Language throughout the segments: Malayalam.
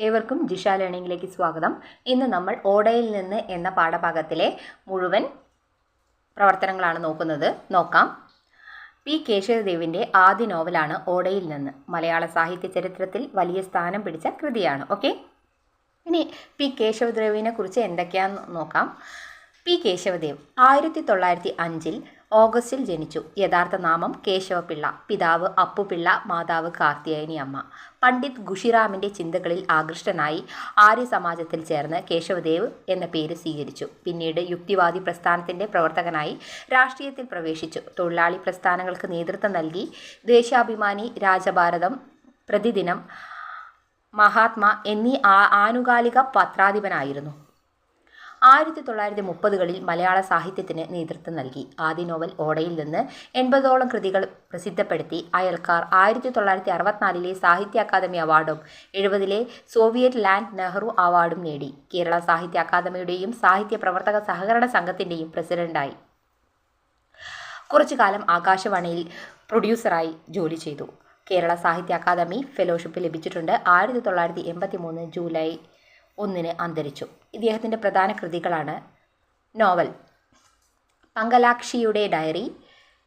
ഏവർക്കും ജിഷ ലേണിംഗിലേക്ക് സ്വാഗതം. ഇന്ന് നമ്മൾ ഓടയിൽ നിന്ന് എന്ന പാഠഭാഗത്തിലെ മുഴുവൻ പ്രവർത്തനങ്ങളാണ് നോക്കുന്നത്. നോക്കാം. പി കേശവദേവിന്റെ ആദ്യ നോവലാണ് ഓടയിൽ നിന്ന്. മലയാള സാഹിത്യ ചരിത്രത്തിൽ വലിയ സ്ഥാനം പിടിച്ച കൃതിയാണ്. ഓക്കെ? ഇനി പി കേശവദേവിനെ കുറിച്ച് എന്തൊക്കെയാണെന്ന് നോക്കാം. പി കേശവദേവ് ആയിരത്തി തൊള്ളായിരത്തി അഞ്ചിൽ ഓഗസ്റ്റിൽ ജനിച്ചു. യഥാർത്ഥ നാമം കേശവപിള്ള. പിതാവ് അപ്പുപിള്ള മാതാവ് കാർത്തിയായനി അമ്മ. പണ്ഡിറ്റ് ഖുഷിറാമിന്റെ ചിന്തകളിൽ ആകൃഷ്ടനായി ആര്യ സമാജത്തിൽ ചേർന്ന് കേശവദേവ് എന്ന പേര് സ്വീകരിച്ചു. പിന്നീട് യുക്തിവാദി പ്രസ്ഥാനത്തിന്റെ പ്രവർത്തകനായി രാഷ്ട്രീയത്തിൽ പ്രവേശിച്ചു. തൊഴിലാളി പ്രസ്ഥാനങ്ങൾക്ക് നേതൃത്വം നൽകി ദേശാഭിമാനി രാജഭാരതം പ്രതിദിനം മഹാത്മ എന്നീ ആനുകാലിക പത്രാധിപനായിരുന്നു. ആയിരത്തി തൊള്ളായിരത്തി മുപ്പതുകളിൽ മലയാള സാഹിത്യത്തിന് നേതൃത്വം നൽകി. ആദ്യ നോവൽ ഓടയിൽ നിന്ന് എൺപതോളം കൃതികൾ പ്രസിദ്ധപ്പെടുത്തി. അയൽക്കാർ ആയിരത്തി തൊള്ളായിരത്തി അറുപത്തിനാലിലെ സാഹിത്യ അക്കാദമി അവാർഡും എഴുപതിലെ സോവിയറ്റ് ലാൻഡ് നെഹ്റു അവാർഡും നേടി. കേരള സാഹിത്യ അക്കാദമിയുടെയും സാഹിത്യ പ്രവർത്തക സഹകരണ സംഘത്തിന്റെയും പ്രസിഡന്റായി. കുറച്ചു കാലം ആകാശവാണിയിൽ പ്രൊഡ്യൂസറായി ജോലി ചെയ്തു. കേരള സാഹിത്യ അക്കാദമി ഫെലോഷിപ്പ് ലഭിച്ചിട്ടുണ്ട്. ആയിരത്തി തൊള്ളായിരത്തി എൺപത്തി മൂന്ന് ജൂലൈ ഒന്നിന് അന്തരിച്ചു. ഇദ്ദേഹത്തിന്റെ പ്രധാന കൃതികളാണ് നോവൽ. പങ്കലാക്ഷിയുടെ ഡയറി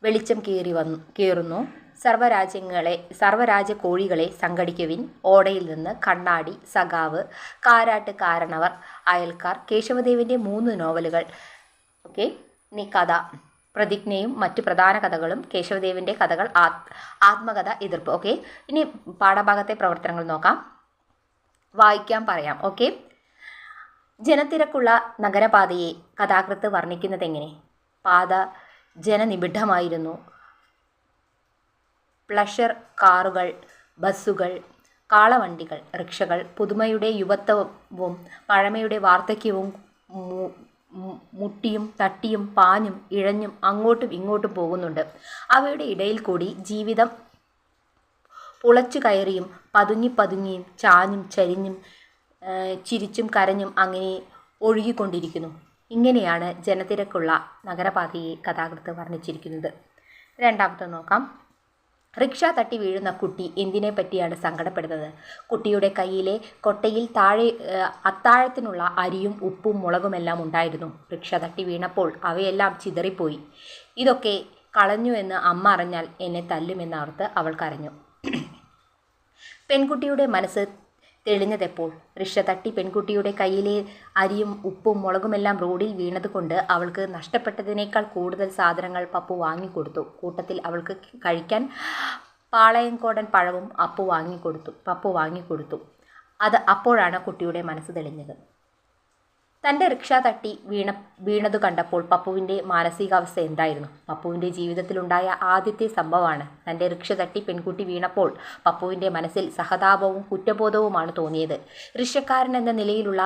വെളിച്ചം കീറി വന്നു കീറുന്നു. സർവരാജ്യങ്ങളെ സർവരാജ്യ കോഴികളെ സംഘടിക്കുവിൻ. ഓടയിൽ നിന്ന് കണ്ണാടി സഖാവ് കാരാട്ട് കാരണവർ അയൽക്കാർ കേശവദേവിന്റെ മൂന്ന് നോവലുകൾ ഓക്കെ ഇനി കഥ പ്രതിജ്ഞയും മറ്റു പ്രധാന കഥകളും കേശവദേവിന്റെ കഥകൾ ആത് ആത്മകഥ എതിർപ്പ് ഓക്കെ. ഇനി പാഠഭാഗത്തെ പ്രവർത്തനങ്ങൾ നോക്കാം. വായിക്കാൻ പറയാം ഓക്കെ ജനത്തിരക്കുള്ള നഗരപാതയെ കഥാകൃത്ത് വർണിക്കുന്നതെങ്ങനെ പാത ജനനിബിഡമായിരുന്നു. പ്ലഷർ കാറുകൾ ബസ്സുകൾ കാളവണ്ടികൾ റിക്ഷകൾ പുതുമയുടെ യുവത്വവും പഴമയുടെ വാർദ്ധക്യവും മുട്ടിയും തട്ടിയും പാഞ്ഞും ഇഴഞ്ഞും അങ്ങോട്ടും ഇങ്ങോട്ടും പോകുന്നുണ്ട്. അവയുടെ ഇടയിൽ കൂടി ജീവിതം പുളച്ചു കയറിയും പതുങ്ങി പതുങ്ങിയും ചാഞ്ഞും ചരിഞ്ഞും ചിരിച്ചും കരഞ്ഞും അങ്ങനെ ഒഴുകിക്കൊണ്ടിരിക്കുന്നു. ഇങ്ങനെയാണ് ജനത്തിരക്കുള്ള നഗരപാതയെ കഥാകൃത്ത് വർണിച്ചിരിക്കുന്നത്. രണ്ടാമത്തെ നോക്കാം. റിക്ഷ തട്ടി വീഴുന്ന കുട്ടി എന്തിനെ പറ്റിയാണ് സങ്കടപ്പെടുന്നത്? കുട്ടിയുടെ കയ്യിലെ കൊട്ടയിൽ താഴെ അത്താഴത്തിനുള്ള അരിയും ഉപ്പും മുളകുമെല്ലാം ഉണ്ടായിരുന്നു. റിക്ഷ തട്ടി വീണപ്പോൾ അവയെല്ലാം ചിതറിപ്പോയി. ഇതൊക്കെ കളഞ്ഞു എന്ന് അമ്മ അറിഞ്ഞാൽ എന്നെ തല്ലുമെന്നോർത്ത് അവൾ പെൺകുട്ടിയുടെ മനസ്സ് തെളിഞ്ഞതെപ്പോൾ? റിക്ഷ തട്ടി പെൺകുട്ടിയുടെ കയ്യിലെ അരിയും ഉപ്പും മുളകുമെല്ലാം റോഡിൽ വീണതുകൊണ്ട് അവൾക്ക് നഷ്ടപ്പെട്ടതിനേക്കാൾ കൂടുതൽ സാധനങ്ങൾ പപ്പു വാങ്ങിക്കൊടുത്തു. കൂട്ടത്തിൽ അവൾക്ക് കഴിക്കാൻ പാളയംകോടൻ പഴവും അപ്പു വാങ്ങിക്കൊടുത്തു. പപ്പു വാങ്ങിക്കൊടുത്തു. അത് അപ്പോഴാണ് കുട്ടിയുടെ മനസ്സ് തെളിഞ്ഞത്. തന്റെ റിക്ഷ തട്ടി വീണ വീണതു കണ്ടപ്പോൾ പപ്പുവിന്റെ മാനസികാവസ്ഥ എന്തായിരുന്നു? പപ്പുവിന്റെ ജീവിതത്തിലുണ്ടായ ആദ്യത്തെ സംഭവമാണ്. തന്റെ റിക്ഷ തട്ടി പെൺകുട്ടി വീണപ്പോൾ പപ്പുവിന്റെ മനസ്സിൽ സഹതാപവും കുറ്റബോധവുമാണ് തോന്നിയത്. റിക്ഷക്കാരൻ എന്ന നിലയിലുള്ള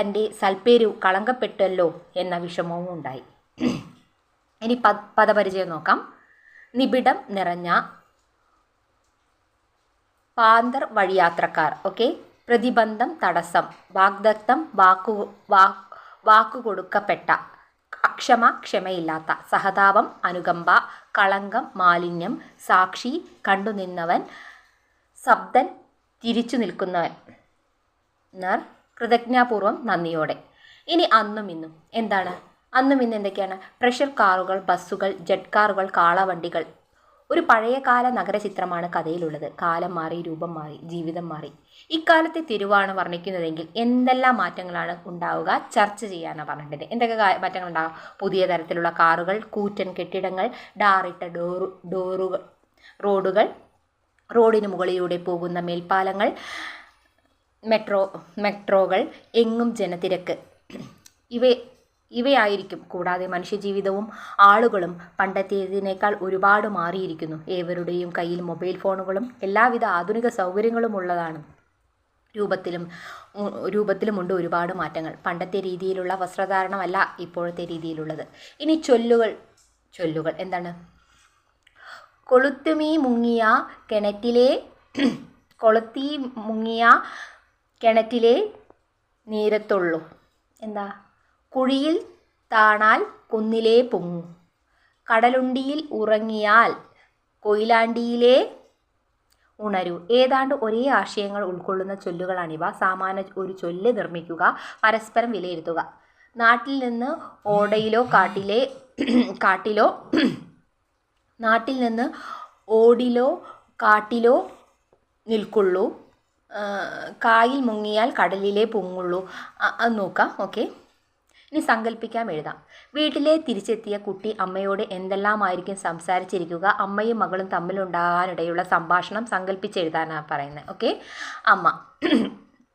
തന്റെ സൽപ്പേരു കളങ്കപ്പെട്ടല്ലോ എന്ന വിഷമവും ഉണ്ടായി. ഇനി പ പദപരിചയം നോക്കാം. നിബിഡം നിറഞ്ഞ പാന്തർ വഴിയാത്രക്കാർ ഓക്കെ? പ്രതിബന്ധം തടസ്സം. വാഗ്ദത്തം വാക്കു വാ വാക്കു കൊടുക്കപ്പെട്ട അക്ഷമ ക്ഷമയില്ലാത്ത സഹതാപം അനുകമ്പ കളങ്കം മാലിന്യം സാക്ഷി കണ്ടുനിന്നവൻ ശബ്ദൻ തിരിച്ചു നിൽക്കുന്നവൻ നർ കൃതജ്ഞാപൂർവം നന്ദിയോടെ. ഇനി അന്നും ഇന്നും. എന്താണ്? അന്നും ഇന്ന് എന്തൊക്കെയാണ്? പ്രഷർ കാറുകൾ ബസ്സുകൾ ജെറ്റ് കാറുകൾ കാളവണ്ടികൾ ഒരു പഴയകാല നഗരചിത്രമാണ് കഥയിലുള്ളത്. കാലം മാറി രൂപം മാറി ജീവിതം മാറി. ഇക്കാലത്തെ തിരുവാണ് വർണിക്കുന്നതെങ്കിൽ എന്തെല്ലാം മാറ്റങ്ങളാണ് ഉണ്ടാവുക? ചർച്ച ചെയ്യാനാണ് പറഞ്ഞിട്ടുണ്ട് എന്തൊക്കെ മാറ്റങ്ങൾ ഉണ്ടാകും പുതിയ തരത്തിലുള്ള കാറുകൾ കൂറ്റൻ കെട്ടിടങ്ങൾ ഡാറിട്ട ഡോറു ഡോറുകൾ റോഡുകൾ റോഡിന് മുകളിലൂടെ പോകുന്ന മേൽപ്പാലങ്ങൾ മെട്രോ മെട്രോകൾ എങ്ങും ജനത്തിരക്ക്. ഇവ ഇവയായിരിക്കും. കൂടാതെ മനുഷ്യജീവിതവും ആളുകളും പണ്ടത്തേതിനേക്കാൾ ഒരുപാട് മാറിയിരിക്കുന്നു. ഏവരുടെയും കയ്യിൽ മൊബൈൽ ഫോണുകളും എല്ലാവിധ ആധുനിക സൗകര്യങ്ങളും ഉള്ളതാണ്. രൂപത്തിലും രൂപത്തിലുമുണ്ട് ഒരുപാട് മാറ്റങ്ങൾ. പണ്ടത്തെ രീതിയിലുള്ള വസ്ത്രധാരണമല്ല ഇപ്പോഴത്തെ രീതിയിലുള്ളത്. ഇനി ചൊല്ലുകൾ ചൊല്ലുകൾ എന്താണ്? കൊളുത്തുമീ മുങ്ങിയ കിണറ്റിലെ കൊളുത്തി മുങ്ങിയ കിണറ്റിലെ നീരത്തുള്ളൂ. എന്താ? കുഴിയിൽ താണാൽ കുന്നിലേ പൊങ്ങും. കടലുണ്ടിയിൽ ഉറങ്ങിയാൽ കൊയിലാണ്ടിയിലെ ഉണരൂ. ഏതാണ്ട് ഒരേ ആശയങ്ങൾ ഉൾക്കൊള്ളുന്ന ചൊല്ലുകളാണിവ. സാമാന്യ ഒരു ചൊല്ല് നിർമ്മിക്കുക പരസ്പരം വിലയിരുത്തുക. നാട്ടിൽ നിന്ന് ഓടയിലോ കാട്ടിലെ കാട്ടിലോ നാട്ടിൽ നിന്ന് ഓടിലോ കാട്ടിലോ നിൽക്കുള്ളൂ. കായിൽ മുങ്ങിയാൽ കടലിലേ പൊങ്ങുള്ളൂ. അത് നോക്കാം. ഓക്കെ. ഇനി സങ്കല്പിക്കാം എഴുതാം. വീട്ടിലെ തിരിച്ചെത്തിയ കുട്ടി അമ്മയോട് എന്തെല്ലാമായിരിക്കും സംസാരിച്ചിരിക്കുക? അമ്മയും മകളും തമ്മിലുണ്ടാകാനിടയുള്ള സംഭാഷണം സങ്കല്പിച്ചെഴുതാനാണ് പറയുന്നത് ഓക്കെ അമ്മ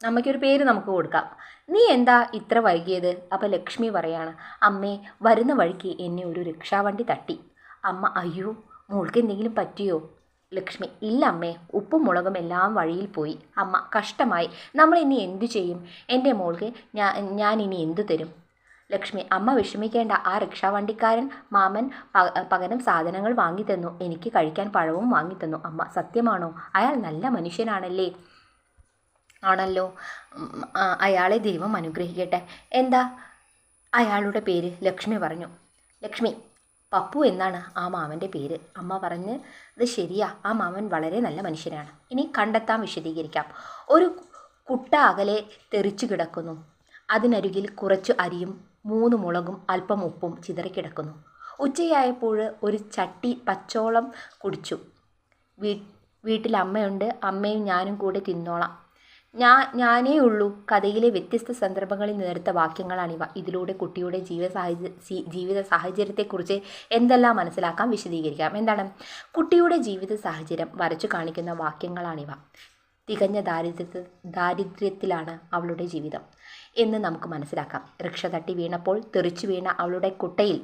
അമ്മയ്ക്കൊരു പേര് നമുക്ക് കൊടുക്കാം. നീ എന്താ ഇത്ര വൈകിയത്? അപ്പം ലക്ഷ്മി പറയാണ് അമ്മേ വരുന്ന വഴിക്ക് എന്നെ ഒരു റിക്ഷാവണ്ടി തട്ടി. അമ്മ അയ്യോ മോൾക്ക് എന്തെങ്കിലും പറ്റിയോ? ലക്ഷ്മി ഇല്ല അമ്മേ ഉപ്പും മുളകും എല്ലാം വഴിയിൽ പോയി. അമ്മ കഷ്ടമായി. നമ്മൾ ഇനി എന്തു ചെയ്യും? എന്റെ മോൾക്ക് ഞാൻ ഞാൻ ഇനി എന്തു തരും? ലക്ഷ്മി അമ്മ വിഷമിക്കേണ്ട. ആ റിക്ഷാവണ്ടിക്കാരൻ മാമൻ പകരം സാധനങ്ങൾ വാങ്ങിത്തന്നു. എനിക്ക് കഴിക്കാൻ പഴവും വാങ്ങിത്തന്നു. അമ്മ സത്യമാണോ? അയാൾ നല്ല മനുഷ്യനാണല്ലേ? ആണല്ലോ. അയാളെ ദൈവം അനുഗ്രഹിക്കട്ടെ. എന്താ? അയാളുടെ പേര് ലക്ഷ്മി പറഞ്ഞു. ലക്ഷ്മി പപ്പു എന്നാണ് ആ മാമന്റെ പേര്. അമ്മ പറഞ്ഞ് അത് ശരിയാ. ആ മാമൻ വളരെ നല്ല മനുഷ്യനാണ്. ഇനി കണ്ടെത്താൻ വിശദീകരിക്കാം. ഒരു കുട്ട അകലെ തെറിച്ചു കിടക്കുന്നു. അതിനരികിൽ കുറച്ച് അരിയും മൂന്ന് മുളകും അല്പം ഉപ്പും ചിതറിക്കിടക്കുന്നു. ഉച്ചയായപ്പോൾ ഒരു ചട്ടി പച്ചോളം കുടിച്ചു. വീ വീട്ടിൽ അമ്മയുണ്ട് അമ്മയും ഞാനും കൂടെ തിന്നോളാം. ഞാൻ ഞാനേ ഉള്ളൂ കഥയിലെ വ്യത്യസ്ത സന്ദർഭങ്ങളിൽ നേർത്ത വാക്യങ്ങളാണിവ. ഇതിലൂടെ കുട്ടിയുടെ ജീവിത സാഹചര്യ ജീവിത സാഹചര്യത്തെക്കുറിച്ച് എന്തെല്ലാം മനസ്സിലാക്കാം വിശദീകരിക്കാം. എന്താണ്? കുട്ടിയുടെ ജീവിത സാഹചര്യം വരച്ചു കാണിക്കുന്ന വാക്യങ്ങളാണിവ. തികഞ്ഞ ദാരിദ്ര്യത്തിൽ ദാരിദ്ര്യത്തിലാണ് അവളുടെ ജീവിതം. എന്ന് നമുക്ക് മനസ്സിലാക്കാം. റിക്ഷ തട്ടി വീണപ്പോൾ തെറിച്ചു വീണ അവളുടെ കുട്ടയിൽ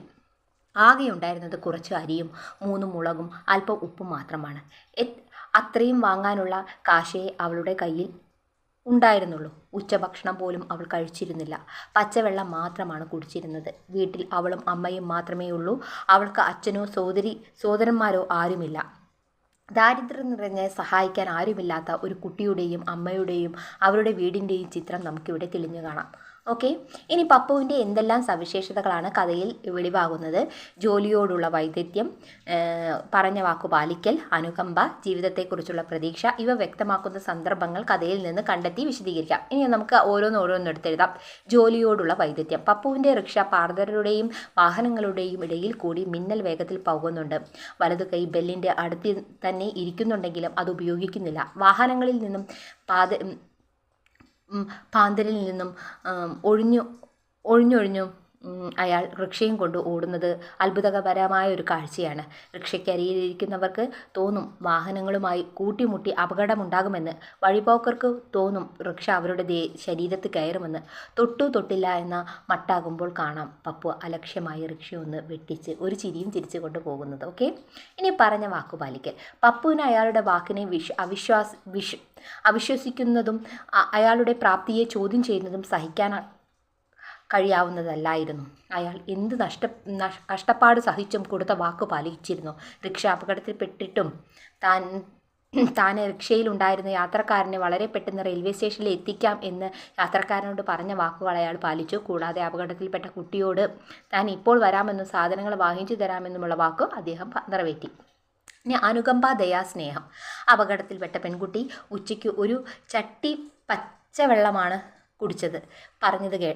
ആകെ ഉണ്ടായിരുന്നത് കുറച്ച് അരിയും മൂന്ന് മുളകും അല്പം ഉപ്പും മാത്രമാണ്. അത്രയും വാങ്ങാനുള്ള കാശേ അവളുടെ കയ്യിൽ ഉണ്ടായിരുന്നുള്ളൂ. ഉച്ചഭക്ഷണം പോലും അവൾ കഴിച്ചിരുന്നില്ല. പച്ചവെള്ളം മാത്രമാണ് കുടിച്ചിരുന്നത്. വീട്ടിൽ അവളും അമ്മയും മാത്രമേ ഉള്ളൂ അവൾക്ക് അച്ഛനോ സോദരി സോദരന്മാരോ ആരുമില്ല. ദാരിദ്ര്യം നിറഞ്ഞ് സഹായിക്കാൻ ആരുമില്ലാത്ത ഒരു കുട്ടിയുടെയും അമ്മയുടെയും അവരുടെ വീടിന്റെയും ചിത്രം നമുക്കിവിടെ തെളിഞ്ഞു കാണാം. ഓക്കെ. ഇനി പപ്പുവിന്റെ എന്തെല്ലാം സവിശേഷതകളാണ് കഥയിൽ വെളിവാകുന്നത്? ജോലിയോടുള്ള വൈദഗ്ധ്യം പറഞ്ഞ വാക്കു പാലിക്കൽ അനുകമ്പ ജീവിതത്തെക്കുറിച്ചുള്ള പ്രതീക്ഷ ഇവ വ്യക്തമാക്കുന്ന സന്ദർഭങ്ങൾ കഥയിൽ നിന്ന് കണ്ടെത്തി വിശദീകരിക്കാം. ഇനി നമുക്ക് ഓരോന്ന് ഓരോന്ന് എടുത്തെഴുതാം. ജോലിയോടുള്ള വൈദഗ്ധ്യം. പപ്പുവിന്റെ റിക്ഷ പാർദരുടെയും വാഹനങ്ങളുടെയും ഇടയിൽ കൂടി മിന്നൽ വേഗത്തിൽ പോകുന്നുണ്ട്. വലതു കൈ ബെല്ലിന്റെ അടുത്ത് തന്നെ ഇരിക്കുന്നുണ്ടെങ്കിലും അത് ഉപയോഗിക്കുന്നില്ല. വാഹനങ്ങളിൽ നിന്നും പാത പാന്തലിൽ നിന്നും ഒഴിഞ്ഞു ഒഴിഞ്ഞു ഒഴിഞ്ഞൊഴിഞ്ഞു അയാൾ റിക്ഷയും കൊണ്ട് ഓടുന്നത് അത്ഭുതകരമായ ഒരു കാഴ്ചയാണ്. റിക്ഷയ്ക്കരികിലിരിക്കുന്നവർക്ക് തോന്നും വാഹനങ്ങളുമായി കൂട്ടിമുട്ടി അപകടമുണ്ടാകുമെന്ന് വഴിപോക്കർക്ക് തോന്നും റിക്ഷ അവരുടെ ശരീരത്ത് കയറുമെന്ന്. തൊട്ടു തൊട്ടില്ല എന്ന മട്ടാകുമ്പോൾ കാണാം. പപ്പു അലക്ഷ്യമായി റിക്ഷയൊന്ന് വെട്ടിച്ച് ഒരു ചിരിയും തിരിച്ചു കൊണ്ട് പോകുന്നത്. ഓക്കെ? ഇനി പറഞ്ഞ വാക്കു പാലിക്കൽ. പപ്പുവിന് അയാളുടെ വാക്കിനെ വിശ് അവിശ്വാസ വിശ് അവിശ്വസിക്കുന്നതും അയാളുടെ പ്രാപ്തിയെ ചോദ്യം ചെയ്യുന്നതും സഹിക്കാൻ കഴിയാവുന്നതല്ലായിരുന്നു. അയാൾ എന്ത് നഷ്ട കഷ്ടപ്പാട് സഹിച്ചും കൊടുത്ത വാക്ക് പാലിച്ചിരുന്നു. റിക്ഷ അപകടത്തിൽപ്പെട്ടിട്ടും താൻ താൻ റിക്ഷയിലുണ്ടായിരുന്ന യാത്രക്കാരനെ വളരെ പെട്ടെന്ന് റെയിൽവേ സ്റ്റേഷനിൽ എത്തിക്കാം എന്ന് യാത്രക്കാരനോട് പറഞ്ഞ വാക്കുകൾ അയാൾ പാലിച്ചു. കൂടാതെ അപകടത്തിൽപ്പെട്ട കുട്ടിയോട് താൻ ഇപ്പോൾ വരാമെന്നും സാധനങ്ങൾ വാങ്ങിച്ചു തരാമെന്നുമുള്ള വാക്ക് അദ്ദേഹം നിറവേറ്റി ഇനി അനുകമ്പ ദയാ സ്നേഹം. അപകടത്തിൽപ്പെട്ട പെൺകുട്ടി ഉച്ചയ്ക്ക് ഒരു ചട്ടി പച്ചവെള്ളമാണ് കുടിച്ചത്. പറഞ്ഞത് കേ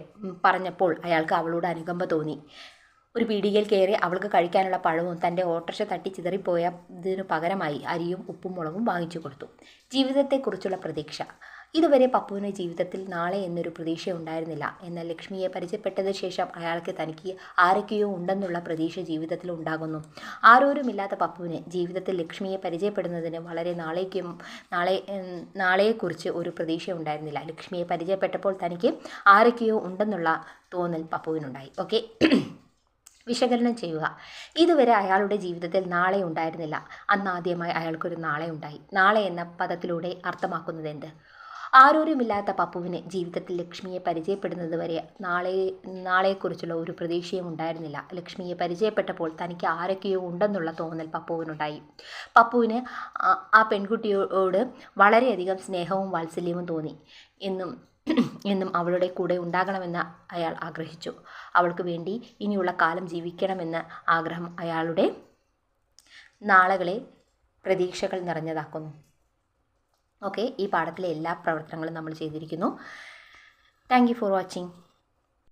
പറഞ്ഞപ്പോൾ അയാൾക്ക് അവളോട് അനുകമ്പ തോന്നി. ഒരു പീടികയിൽ കയറി അവൾക്ക് കഴിക്കാനുള്ള പഴവും തന്റെ ഓട്ടർഷ തട്ടി ചിതറിപ്പോയതിനു പകരമായി അരിയും ഉപ്പും മുളകും വാങ്ങിച്ചു കൊടുത്തു. ജീവിതത്തെക്കുറിച്ചുള്ള പ്രതീക്ഷ. ഇതുവരെ പപ്പുവിന് ജീവിതത്തിൽ നാളെ എന്നൊരു പ്രതീക്ഷ ഉണ്ടായിരുന്നില്ല. എന്നാൽ ലക്ഷ്മിയെ പരിചയപ്പെട്ടതിന് ശേഷം അയാൾക്ക് തനിക്ക് ആരൊക്കെയോ ഉണ്ടെന്നുള്ള പ്രതീക്ഷ ജീവിതത്തിൽ ഉണ്ടാകുന്നു. ആരോരുമില്ലാത്ത പപ്പുവിന് ജീവിതത്തിൽ ലക്ഷ്മിയെ പരിചയപ്പെടുന്നതിന് വളരെ നാളേക്കും നാളെ നാളെയെക്കുറിച്ച് ഒരു പ്രതീക്ഷ ഉണ്ടായിരുന്നില്ല. ലക്ഷ്മിയെ പരിചയപ്പെട്ടപ്പോൾ തനിക്ക് ആരൊക്കെയോ ഉണ്ടെന്നുള്ള തോന്നൽ പപ്പുവിനുണ്ടായി. ഓക്കെ. വിശകലനം ചെയ്യുക. ഇതുവരെ അയാളുടെ ജീവിതത്തിൽ നാളെ ഉണ്ടായിരുന്നില്ല. അന്ന് ആദ്യമായി അയാൾക്കൊരു നാളെ ഉണ്ടായി. നാളെ എന്ന പദത്തിലൂടെ അർത്ഥമാക്കുന്നത് എന്ത്? ആരോരുമില്ലാത്ത പപ്പുവിന് ജീവിതത്തിൽ ലക്ഷ്മിയെ പരിചയപ്പെടുന്നത് വരെ നാളെ നാളെക്കുറിച്ചുള്ള ഒരു പ്രതീക്ഷയും ഉണ്ടായിരുന്നില്ല. ലക്ഷ്മിയെ പരിചയപ്പെട്ടപ്പോൾ തനിക്ക് ആരൊക്കെയോ ഉണ്ടെന്നുള്ള തോന്നൽ പപ്പുവിനുണ്ടായി. പപ്പുവിന് ആ- പെൺകുട്ടിയോട് വളരെയധികം സ്നേഹവും വാത്സല്യവും തോന്നി എന്നും എന്നും അവളുടെ കൂടെ ഉണ്ടാകണമെന്ന് അയാൾ ആഗ്രഹിച്ചു. അവൾക്ക് വേണ്ടി ഇനിയുള്ള കാലം ജീവിക്കണമെന്ന ആഗ്രഹം അയാളുടെ നാളുകളെ പ്രതീക്ഷകൾ നിറഞ്ഞതാക്കുന്നു. ഓക്കെ ഈ പാഠത്തിലെ എല്ലാ പ്രവർത്തനങ്ങളും നമ്മൾ ചെയ്തിരിക്കുന്നു. Thank for watching